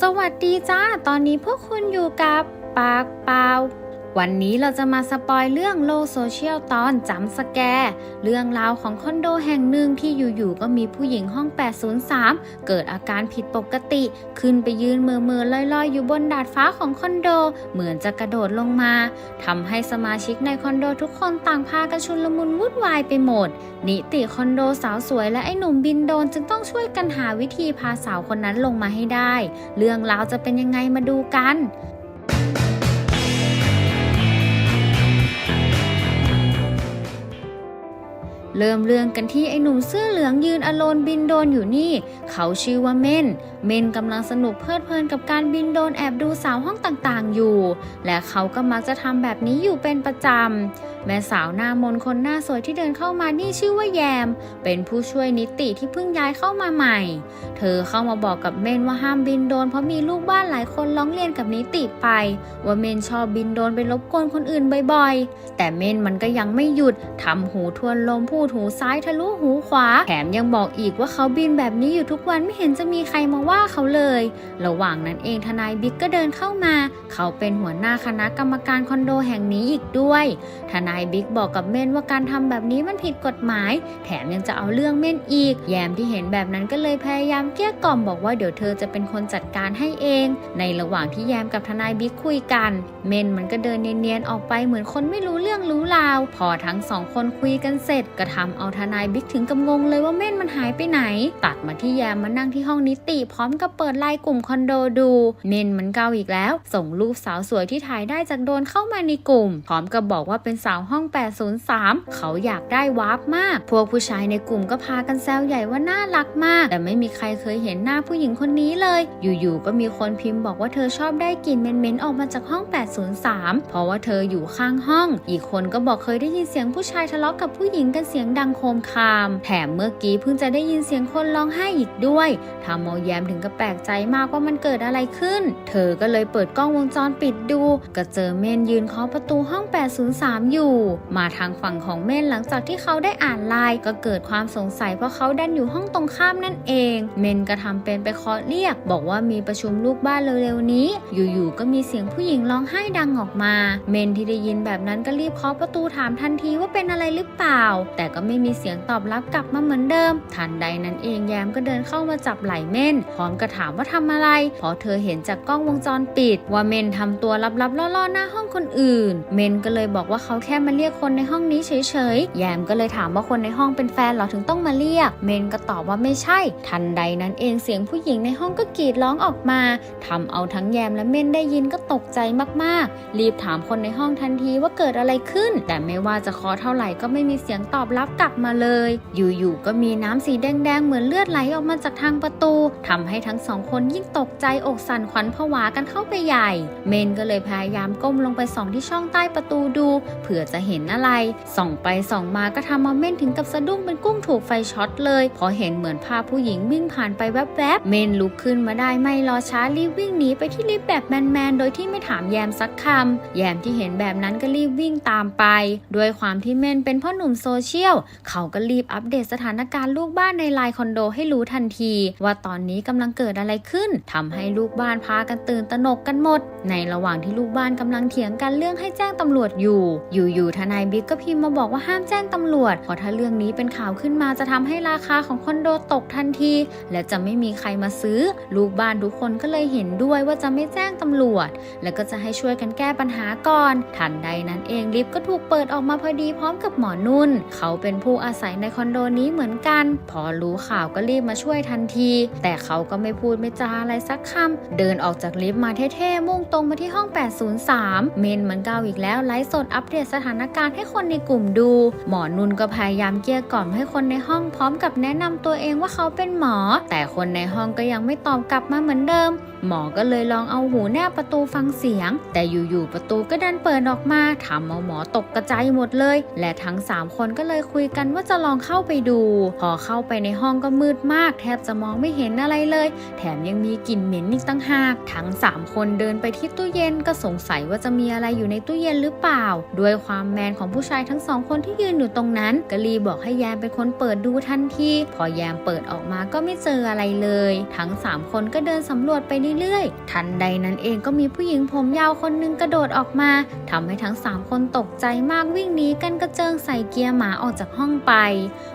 สวัสดีจ้า ตอนนี้พวกคุณอยู่กับปากเปล่า วันนี้เราจะมาสปอยเรื่องโลโซเชียลตอนจำสแกร์เรื่องราวของคอนโดแห่งหนึ่งที่อยู่ๆก็มีผู้หญิงห้อง 803 เกิดอาการผิดปกติ ขึ้นไปยืนเมื่อเมือๆลอยๆ อยู่บนดาดฟ้าของคอนโด เหมือนจะกระโดดลงมาทำให้สมาชิกในคอนโดทุกคนต่างพากันชุนลมุนวุ่นวายไปหมด นิติคอนโดสาวสวยและไอ้หนุ่มบินโดนจึงต้องช่วยกันหาวิธีพาสาวคนนั้นลงมาให้ได้ เรื่องราวจะเป็นยังไงมาดูกัน เริ่มเรื่องกันที่ไอ้หนุ่มเสื้อเหลืองยืนอโลนบินโดนอยู่นี่ เขาชื่อว่าเม่น เมนกำลังสนุกเพลิดเพลินกับการบินโดรนแอบดูสาวห้องต่างๆอยู่ และเขาก็มักจะทำแบบนี้อยู่เป็นประจำ แม่สาวหน้ามนคนหน้าสวยที่เดินเข้ามานี่ชื่อว่าแยม เป็นผู้ช่วยนิติที่เพิ่งย้ายเข้ามาใหม่ เธอเข้ามาบอกกับเมนว่าห้ามบินโดรนเพราะมีลูกบ้านหลายคนร้องเรียนกับนิติไป ว่าเมนชอบบินโดรนไปรบกวนคนอื่นบ่อยๆ แต่เมนมันก็ยังไม่หยุดทำหูทวนลมพูดหูซ้ายทะลุหูขวา แถมยังบอกอีกว่าเขาบินแบบนี้อยู่ทุกวันไม่เห็นจะมีใครมาว่าเขาเลย ระหว่างนั้นเองทนายบิ๊กก็เดินเข้ามา เขาเป็นหัวหน้าคณะกรรมการคอนโดแห่งนี้อีกด้วย ทนายบิ๊กบอกกับเม่นว่าการทำแบบนี้มันผิดกฎหมาย แถมยังจะเอาเรื่องเม่นอีก แยมที่เห็นแบบนั้นก็เลยพยายามเกลี้ยกล่อมบอกว่าเดี๋ยวเธอจะเป็นคนจัดการให้เอง ในระหว่างที่แยมกับทนายบิ๊กคุยกัน เม่นมันก็เดินเนียนๆออกไปเหมือนคนไม่รู้เรื่องรู้ราว พอทั้งสองคนคุยกันเสร็จก็ทำเอาทนายบิ๊กถึงกับงงเลยว่าเม่นมันหายไปไหน ตัดมาที่แยมมานั่งที่ห้องนิติพร้อมอมกับเปิดไลน์กลุ่มคอนโดดู เม่นมันเกาอีกแล้ว ส่งรูปสาวสวยที่ถ่ายได้จากโดนเข้ามาในกลุ่ม พร้อมกับบอกว่าเป็นสาวห้อง 803 เขาอยากได้วาร์ปมาก พวกผู้ชายในกลุ่มก็พากันแซวใหญ่ว่าน่ารักมาก แต่ไม่มีใครเคยเห็นหน้าผู้หญิงคนนี้เลย อยู่ๆก็มีคนพิมพ์บอกว่าเธอชอบได้กลิ่นเมนๆออกมาจากห้อง 803 เพราะว่าเธออยู่ข้างห้อง อีกคนก็บอกเคยได้ยินเสียงผู้ชายทะเลาะกับผู้หญิงกันเสียงดังโคมคาม แถมเมื่อกี้เพิ่งจะได้ยินเสียงคนร้องไห้อีกด้วยทำเอาแยมถึงกับแปลกใจมากว่ามันเกิดอะไรขึ้น เธอก็เลยเปิดกล้องวงจรปิดดู ก็เจอเมนยืนเคาะประตูห้อง 803 อยู่ มาทางฝั่งของเมนหลังจากที่เขาได้อ่านไลน์ก็เกิดความสงสัยเพราะเขาดันอยู่ห้องตรงข้ามนั่นเอง เมนก็ทำเป็นไปเคาะเรียก บอกว่ามีประชุมลูกบ้านเร็วๆนี้ อยู่ๆก็มีเสียงผู้หญิงร้องไห้ดังออกมา เมนที่ได้ยินแบบนั้นก็รีบเคาะประตูถามทันทีว่าเป็นอะไรหรือเปล่า แต่ก็ไม่มีเสียงตอบรับกลับมาเหมือนเดิม ทันใดนั้นเองแยมก็เดินเข้ามาจับไหล่เม่นพร้อมกับถามว่าทำอะไร เพราะเธอเห็นจากกล้องวงจรปิด ว่าเมนทำตัวลับๆล่อๆหน้าห้องคนอื่น เมนก็เลยบอกว่าเขาแค่มาเรียกคนในห้องนี้เฉยๆ แยมก็เลยถามว่าคนในห้องเป็นแฟนเหรอถึงต้องมาเรียก เมนก็ตอบว่าไม่ใช่ ทันใดนั้นเองเสียงผู้หญิงในห้องก็กรีดร้องออกมาทำเอาทั้งแยมและเมนได้ยินก็ตกใจมากๆ รีบถามคนในห้องทันทีว่าเกิดอะไรขึ้น แต่ไม่ว่าจะเคาะเท่าไหร่ก็ไม่มีเสียงตอบรับกลับมาเลย อยู่ๆก็มีน้ำสีแดงๆเหมือนเลือดไหลออกมาจากทางประตูทำให้ทั้งสองคนยิ่งตกใจอกสั่นขวัญผวากันเข้าไปใหญ่ เมนก็เลยพยายามก้มลงไปส่องที่ช่องใต้ประตูดู เผื่อจะเห็นอะไร ส่องไปส่องมาก็ทำเอาเมนถึงกับสะดุ้งเป็นกุ้งถูกไฟช็อตเลย พอเห็นเหมือนภาพผู้หญิงวิ่งผ่านไปแวบๆ เมนลุกขึ้นมาได้ไม่รอช้ารีบวิ่งหนีไปที่ลิฟต์แบบแมนๆ โดยที่ไม่ถามแยมสักคำ แยมที่เห็นแบบนั้นก็รีบวิ่งตามไป ด้วยความที่เมนเป็นพ่อหนุ่มโซเชียล เขาก็รีบอัปเดตสถานการณ์ลูกบ้านในไลน์คอนโดให้รู้ทันที ว่าตอนนี้กำลังเกิดอะไรขึ้นทำให้ลูกบ้านพากันตื่นตระหนกกันหมด ในระหว่างที่ลูกบ้านกำลังเถียงกันเรื่องให้แจ้งตำรวจอยู่ อยู่ๆทนายบิ๊กก็พิมพ์มาบอกว่าห้ามแจ้งตำรวจเพราะถ้าเรื่องนี้เป็นข่าวขึ้นมาจะทำให้ราคาของคอนโดตกทันที และจะไม่มีใครมาซื้อ ลูกบ้านทุกคนก็เลยเห็นด้วยว่าจะไม่แจ้งตำรวจ แล้วก็จะให้ช่วยกันแก้ปัญหาก่อน ทันใดนั้นเองลิฟต์ก็ถูกเปิดออกมาพอดีพร้อมกับหมอนุ่น เขาเป็นผู้อาศัยในคอนโดนี้เหมือนกัน พอรู้ข่าวก็รีบมาช่วยทันที แต่เขาก็ไม่พูดไม่จาอะไรสักคำเดินออกจากลิฟต์มาเท่ๆมุ่งตรงมาที่ห้อง 803 เมนเหมือนเก่าอีกแล้วไลฟ์สดอัปเดตสถานการณ์ให้คนในกลุ่มดู หมอนุ่นก็พยายามเกลี้ยกล่อมให้คนในห้องพร้อมกับแนะนำตัวเองว่าเขาเป็นหมอ แต่คนในห้องก็ยังไม่ตอบกลับมาเหมือนเดิม หมอก็เลยลองเอาหูแนบประตูฟังเสียง แต่อยู่ๆประตูก็ดันเปิดออกมาทำเอาหมอตกกระจายหมดเลย และทั้ง 3 คนก็เลยคุยกันว่าจะลองเข้าไปดู พอเข้าไปในห้องก็มืดมาก แทบจะมองไม่เห็นอะไรเลยเลย แถมยังมีกลิ่นเหม็นอีกตั้งหากทั้ง 3 คนเดินไปที่ตู้เย็นก็สงสัยว่าจะมีอะไรอยู่ในตู้เย็นหรือเปล่า ด้วยความแมนของผู้ชายทั้งสองคนที่ยืนอยู่ตรงนั้นก็รีบบอกให้แยมเป็นคนเปิดดูทันทีพอแยมเปิดออกมาก็ไม่เจออะไรเลย ทั้ง 3 คนก็เดินสำรวจไปเรื่อยๆ ทันใดนั้นเองก็มีผู้หญิงผมยาวคนหนึงกระโดดออกมาทำให้ทั้ง 3 คนตกใจมากวิ่งหนีกันกระเจิงใส่เกียร์หมาออกจากห้องไป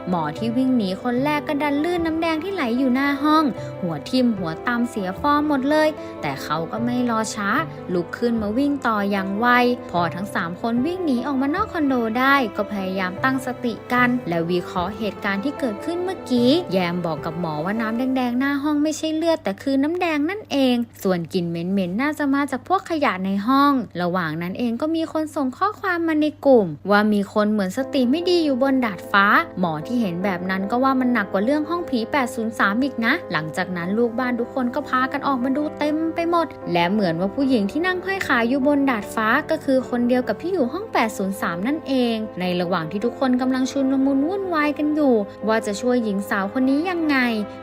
หมอที่วิ่งหนีคนแรกก็ดันลื่นน้ำแดงที่ไหลอยู่หน้าห้อง หัววทิ่มหัวตามเสียฟอร์มหมดเลย แต่เขาก็ไม่รอช้า ลุกขึ้นมาวิ่งต่ออย่างไว พอทั้ง 3 คนวิ่งหนีออกมานอกคอนโดได้ก็พยายามตั้งสติกัน และวิเคราะห์เหตุการณ์ที่เกิดขึ้นเมื่อกี้ แยมบอกกับหมอว่าน้ำแดงๆ หน้าห้องไม่ใช่เลือดแต่คือน้ำแดงนั่นเอง ส่วนกลิ่นเหม็นๆน่าจะมาจากพวกขยะในห้อง ระหว่างนั้นเองก็มีคนส่งข้อความมาในกลุ่ม ว่ามีคนเหมือนสติไม่ดีอยู่บนดาดฟ้า หมอที่เห็นแบบนั้นก็ว่ามันหนักกว่าเรื่องห้องผี 803 อีกนะ หลังจากนั้นลูกบ้านทุกคนก็พากันออกมาดูเต็มไปหมด และเหมือนว่าผู้หญิงที่นั่งห้อยขาอยู่บนดาดฟ้าก็คือคนเดียวกับที่อยู่ห้อง 803 นั่นเอง ในระหว่างที่ทุกคนกำลังชุนลมุนวุ่นวายกันอยู่ ว่าจะช่วยหญิงสาวคนนี้ยังไง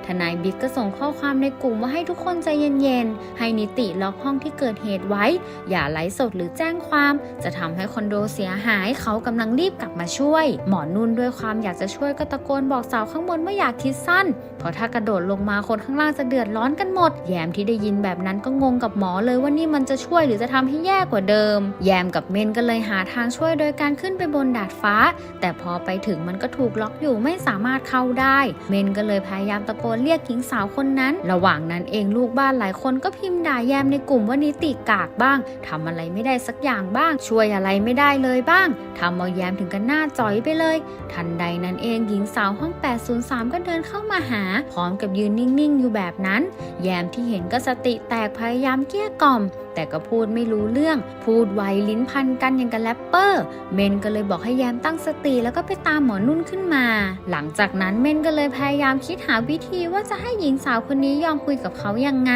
ทนายบิ๊กก็ส่งข้อความในกลุ่มว่าให้ทุกคนใจเย็นๆ ให้นิติล็อกห้องที่เกิดเหตุไว้ อย่าไลฟ์สดหรือแจ้งความ จะทำให้คอนโดเสียหายเขากำลังรีบกลับมาช่วย หมอนุ่นด้วยความอยากจะช่วยก็ตะโกนบอกสาวข้างบนว่าอยากคิดสั้น เพราะถ้ากระโดดลงมาคนข้างล่างจะเดือดร้อนกันหมด แยมที่ได้ยินแบบนั้นก็งงกับหมอเลยว่านี่มันจะช่วยหรือจะทำให้แย่กว่าเดิม แยมกับเมนก็เลยหาทางช่วยโดยการขึ้นไปบนดาดฟ้า แต่พอไปถึงมันก็ถูกล็อกอยู่ไม่สามารถเข้าได้ เมนก็เลยพยายามตะโกนเรียกหญิงสาวคนนั้น ระหว่างนั้นเองลูกบ้านหลายคนก็พิมพ์ด่าแยมในกลุ่มว่านิติกากบ้างทำอะไรไม่ได้สักอย่างบ้าง ช่วยอะไรไม่ได้เลยบ้างทำเอาแยมถึงกันหน้าจอยไปเลย ทันใดนั้นเองหญิงสาวห้อง 803 ก็เดินเข้ามาหาพร้อมกับยืนนิ่งๆอยู่แบบนั้น แยมที่เห็นก็สติแตกพยายามเกลี้ยกล่อม แต่ก็พูดไม่รู้เรื่อง พูดไวลิ้นพันกันอย่างกับแรปเปอร์ เมนก็เลยบอกให้แยมตั้งสติแล้วก็ไปตามหมอนุ่นขึ้นมา หลังจากนั้นเมนก็เลยพยายามคิดหาวิธีว่าจะให้หญิงสาวคนนี้ยอมคุยกับเขายังไง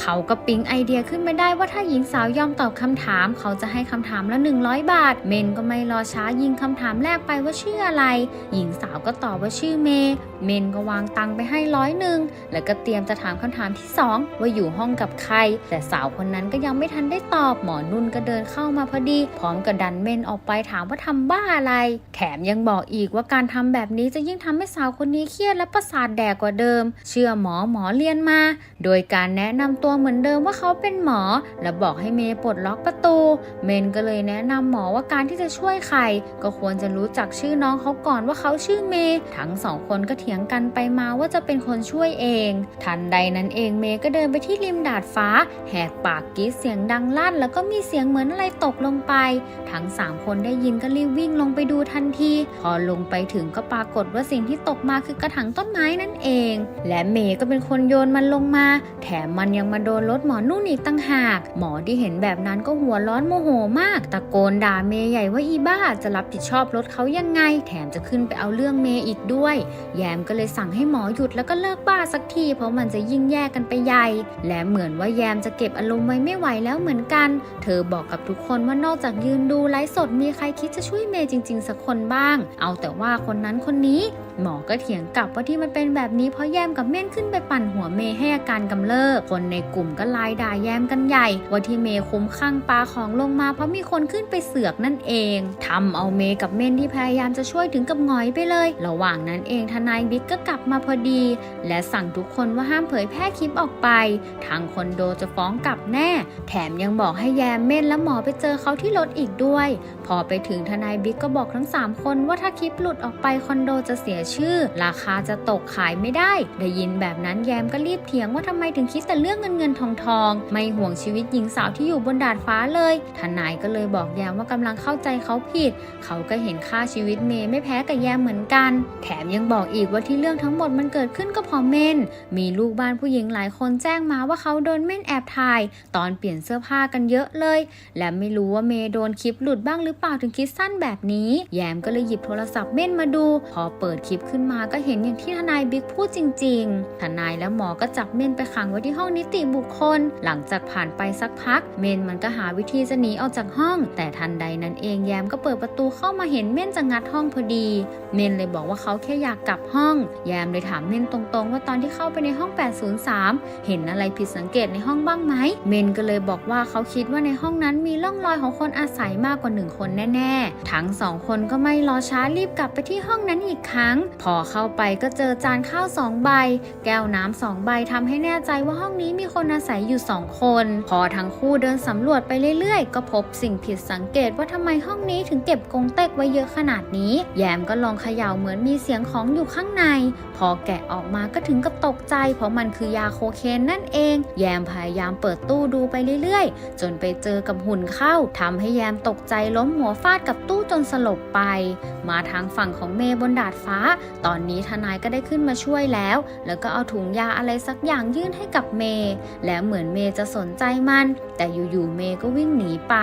เขาก็ปิ๊งไอเดียขึ้นมาได้ว่าถ้าหญิงสาวยอมตอบคำถาม เขาจะให้คำถามละ 100 บาท เมนก็ไม่รอช้ายิงคำถามแรกไปว่าชื่ออะไร หญิงสาวก็ตอบว่าชื่อเมย์เมนก็วางตังค์ไปให้ร้อยหนึ่งแล้วก็เตรียมจะถามคำถามที่สองว่าอยู่ห้องกับใคร แต่สาวคนนั้นก็ยังไม่ไม่ทันได้ตอบ หมอนุ่นก็เดินเข้ามาพอดี พร้อมกับดันเมนออกไปถามว่าทำบ้าอะไร แถมยังบอกอีกว่าการทำแบบนี้จะยิ่งทำให้สาวคนนี้เครียดและประสาทแดกกว่าเดิม เชื่อหมอหมอเรียนมา โดยการแนะนำตัวเหมือนเดิมว่าเขาเป็นหมอ และบอกให้เมย์ปลดล็อกประตู เมนก็เลยแนะนำหมอว่าการที่จะช่วยใคร ก็ควรจะรู้จักชื่อน้องเขาก่อนว่าเขาชื่อเมย์ทั้งสองคนก็เถียงกันไปมาว่าจะเป็นคนช่วยเอง ทันใดนั้นเองเมย์ก็เดินไปที่ริมดาดฟ้า แหกปากกรีดเสียงยงดังลั่น แล้วก็มีเสียงเหมือนอะไรตกลงไป ทั้งสามคนได้ยินก็รีบวิ่งลงไปดูทันที พอลงไปถึงก็ปรากฏว่าสิ่งที่ตกมาคือกระถางต้นไม้นั่นเอง และเมย์ก็เป็นคนโยนมันลงมา แถมมันยังมาโดนรถหมอนุ่นอีกตั้งหาก หมอที่เห็นแบบนั้นก็หัวร้อนโมโหมาก ตะโกนด่าเมย์ใหญ่ว่าอีบ้าจะรับผิดชอบรถเขายังไง แถมจะขึ้นไปเอาเรื่องเมย์อีกด้วย แยมก็เลยสั่งให้หมอหยุดแล้วก็เลิกบ้าสักที เพราะมันจะยิ่งแย่กันไปใหญ่ และเหมือนว่าแยมจะเก็บอารมณ์ไว้ไม่ไหวแล้วเหมือนกัน เธอบอกกับทุกคนว่านอกจากยืนดูไลฟ์สดมีใครคิดจะช่วยเมย์จริง ๆ สักคนบ้าง เอาแต่ว่าคนนั้นคนนี้ หมอก็เถียงกลับว่าที่มันเป็นแบบนี้เพราะแยมกับเม่นขึ้นไปปั่นหัวเมย์ให้อาการกำเริบคนในกลุ่มก็ไล่ด่าแยมกันใหญ่ ว่าที่เมย์คุ้มข้างปลาของลงมา เพราะมีคนขึ้นไปเสือกนั่นเองทำเอาเมย์กับเม่นที่พยายามจะช่วยถึงกับหงอยไปเลย ระหว่างนั้นเองทนายบิ๊กก็กลับมาพอดี และสั่งทุกคนว่าห้ามเผยแพร่คลิปออกไป ทางคอนโดจะฟ้องกลับแน่แถมยังบอกให้แยมเม่นและหมอไปเจอเขาที่รถอีกด้วย พอไปถึงทนายบิ๊กก็บอกทั้ง 3 คนว่าถ้าคลิปหลุดออกไปคอนโดจะเสียชื่อ ราคาจะตกขายไม่ได้ ได้ยินแบบนั้นแยมก็รีบเถียงว่าทำไมถึงคิดแต่เรื่องเงินเงินทองทอง ไม่ห่วงชีวิตหญิงสาวที่อยู่บนดาดฟ้าเลย ทนายก็เลยบอกแยมว่ากำลังเข้าใจเขาผิด เขาก็เห็นค่าชีวิตเมย์ไม่แพ้กับแยมเหมือนกัน แถมยังบอกอีกว่าที่เรื่องทั้งหมดมันเกิดขึ้นก็เพราะเม่นมีลูกบ้านผู้หญิงหลายคนแจ้งมาว่าเขาโดนเม่นแอบถ่าย ตอนเปลี่ยนเสื้อผ้ากันเยอะเลย และไม่รู้ว่าเมย์โดนคลิปหลุดบ้างหรือเปล่าถึงคิดสั้นแบบนี้ แยมก็เลยหยิบโทรศัพท์เม่นมาดู พอเปิดคลิปขึ้นมาก็เห็นอย่างที่ทนายบิ๊กพูดจริง ๆ ทนายและหมอก็จับเมนไปขังไว้ที่ห้องนิติบุคคล หลังจากผ่านไปสักพัก เมนมันก็หาวิธีจะหนีออกจากห้อง แต่ทันใดนั้นเองแยมก็เปิดประตูเข้ามาเห็นเมนจะงัดห้องพอดี เมนเลยบอกว่าเขาแค่อยากกลับห้อง แยมเลยถามเมนตรงๆ ว่าตอนที่เข้าไปในห้อง 803 เห็นอะไรผิดสังเกตในห้องบ้างไหม เมนก็เลยบอกว่าเขาคิดว่าในห้องนั้นมีร่องรอยของคนอาศัยมากกว่าหนึ่งคนแน่ ๆ ทั้งสองคนก็ไม่รอช้ารีบกลับไปที่ห้องนั้นอีกครั้ง พอเข้าไปก็เจอจานข้าวสองใบ แก้วน้ำสองใบทำให้แน่ใจว่าห้องนี้มีคนอาศัยอยู่สองคน พอทั้งคู่เดินสำรวจไปเรื่อยๆ ก็พบสิ่งผิดสังเกตว่าทำไมห้องนี้ถึงเก็บกงเต็กไว้เยอะขนาดนี้ แยมก็ลองเขย่าเหมือนมีเสียงของอยู่ข้างใน พอแกะออกมาก็ถึงกับตกใจ เพราะมันคือยาโคเคนนั่นเอง แยมพยายามเปิดตู้ดูไปเรื่อยๆ จนไปเจอกับหุ่นเข้าทำให้แยมตกใจล้มหัวฟาดกับตู้จนสลบไป มาทางฝั่งของเมย์บนดาดฟ้า ตอนนี้ทนายก็ได้ขึ้นมาช่วยแล้ว แล้วก็เอาถุงยาอะไรสักอย่างยื่นให้กับเมย์แล้วเหมือนเมย์จะสนใจมันแต่อยู่ๆเมย์ก็วิ่งหนีไป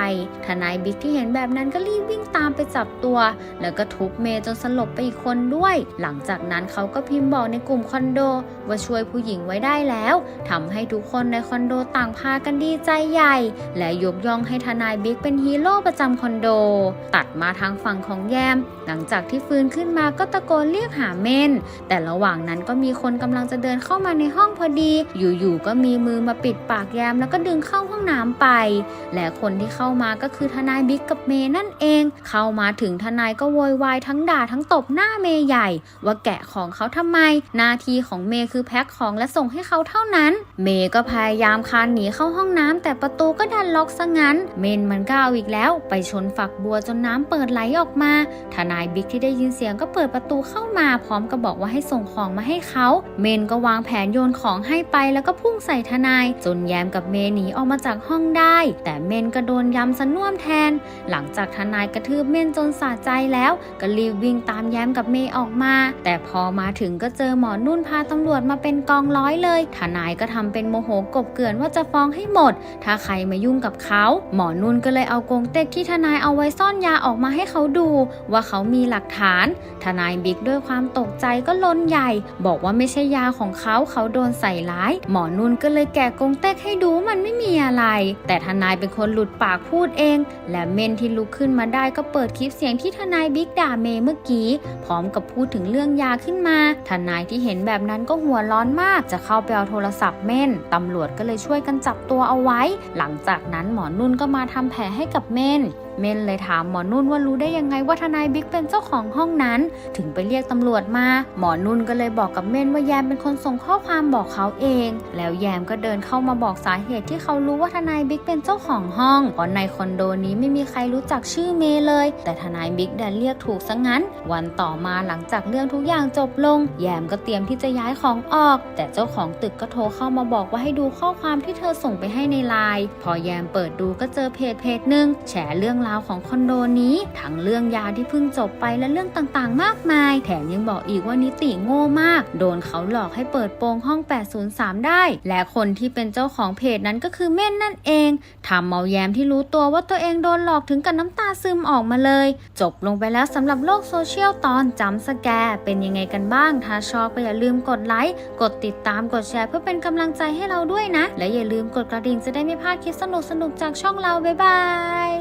ทนายบิ๊กที่เห็นแบบนั้นก็รีบวิ่งตามไปจับตัว แล้วก็ทุบเมย์จนสลบไปอีกคนด้วย หลังจากนั้นเขาก็พิมพ์บอกในกลุ่มคอนโด ว่าช่วยผู้หญิงไว้ได้แล้วทำให้ทุกคนในคอนโดต่างพากันดีใจใหญ่ และยกย่องให้ทนายบิ๊กเป็นฮีโร่ประจำคอนโด ตัดมาทางฝั่งของแยม หลังจากที่ฟื้นขึ้นมาก็ตะโกนเรียกหาเมน แต่ระหว่างนั้นก็มีคนกำลังจะเดินเข้ามาในห้องพอดี อยู่ๆก็มีมือมาปิดปากแยมแล้วก็ดึงเข้าห้องน้ำไป และคนที่เข้ามาก็คือทนายบิ๊กกับเมย์นั่นเอง เข้ามาถึงทนายก็โวยวายทั้งด่าทั้งตบหน้าเมย์ใหญ่ ว่าแกะของเขาทำไม หน้าที่ของเมย์คือแพ็คของและส่งให้เขาเท่านั้น เมย์ก็พยายามคานหนีเข้าห้องน้ำแต่ประตูก็ดันล็อกซะงั้น เมนมันก็เอาอีกแล้ว ไปชนฝักบัวจนน้ำเปิดไหลออกมา ทนายบิ๊กที่ได้ยินเสียงก็เปิดประตูเข้ามา พร้อมกับบอกว่าให้ส่งของมาให้เขา เมนก็วางแผนโยนของให้ไปแล้วก็พุ่งใส่ทนาย จนแยมกับเมย์หนีออกมาจากห้องได้ แต่เมนก็โดนยำสน่วมแทน หลังจากทนายกระทืบเมนจนสะใจแล้ว ก็รีบวิ่งตามแย้มกับเมย์ออกมา แต่พอมาถึงก็เจอหมอนุ่นพาตำรวจมาเป็นกองร้อยเลย ทนายก็ทำเป็นโมโหกบเกลื่อนว่าจะฟ้องให้หมด ถ้าใครมายุ่งกับเขาหมอนุ่นก็เลยเอากงเต็กที่ทนายเอาไว้ซ่อนยาออกมาให้เขาดู ว่าเขามีหลักฐาน ทนายบิ๊กด้วยความตกใจก็ล้นใหญ่ บอกว่าไม่ใช่ยาของเขาเขาโดนใส่ร้าย หมอนุ่นก็เลยแกะกงเต็กให้ดูมันไม่มีอะไรแต่ทนายเป็นคนหลุดปากพูดเอง และเมนที่ลุกขึ้นมาได้ก็เปิดคลิปเสียงที่ทนายบิ๊กด่าเมย์เมื่อกี้ พร้อมกับพูดถึงเรื่องยาขึ้นมา ทนายที่เห็นแบบนั้นก็หัวร้อนมาก จะเข้าไปเอาโทรศัพท์เม่นตำรวจก็เลยช่วยกันจับตัวเอาไว้ หลังจากนั้นหมอนุ่นก็มาทำแผลให้กับเม่น เมนเลยถามหมอนุ่นว่ารู้ได้ยังไงว่าทนายบิ๊กเป็นเจ้าของห้องนั้น ถึงไปเรียกตำรวจมา หมอนุ่นก็เลยบอกกับเมนว่าแยมเป็นคนส่งข้อความบอกเขาเอง แล้วแยมก็เดินเข้ามาบอกสาเหตุที่เขารู้ว่าทนายบิ๊กเป็นเจ้าของห้องเพราะในคอนโดนี้ไม่มีใครรู้จักชื่อเมเลย แต่ทนายบิ๊กดันเรียกถูกซะงั้น วันต่อมาหลังจากเรื่องทุกอย่างจบลง แยมก็เตรียมที่จะย้ายของออก แต่เจ้าของตึกก็โทรเข้ามาบอกว่าให้ดูข้อความที่เธอส่งไปให้ในไลน์พอแยมเปิดดูก็เจอเพจเพจหนึ่งแฉเรื่องราวของคอนโดนี้ ทั้งเรื่องยาที่เพิ่งจบไปและเรื่องต่างๆ มากมาย แถมยังบอกอีกว่านิติโง่มาก โดนเขาหลอกให้เปิดโปงห้อง 803 ได้ และคนที่เป็นเจ้าของเพจนั้นก็คือเม่นนั่นเองทำเมาแยมที่รู้ตัวว่าตัวเองโดนหลอกถึงกับน้ำตาซึมออกมาเลย จบลงไปแล้วสำหรับโลกโซเชียลตอนจำสแกรเป็นยังไงกันบ้าง ถ้าชอบก็อย่าลืมกดไลค์ กดติดตาม กดแชร์เพื่อเป็นกำลังใจให้เราด้วยนะ และอย่าลืมกดกระดิ่งจะได้ไม่พลาดคลิปสนุกๆจากช่องเรา บ๊ายบาย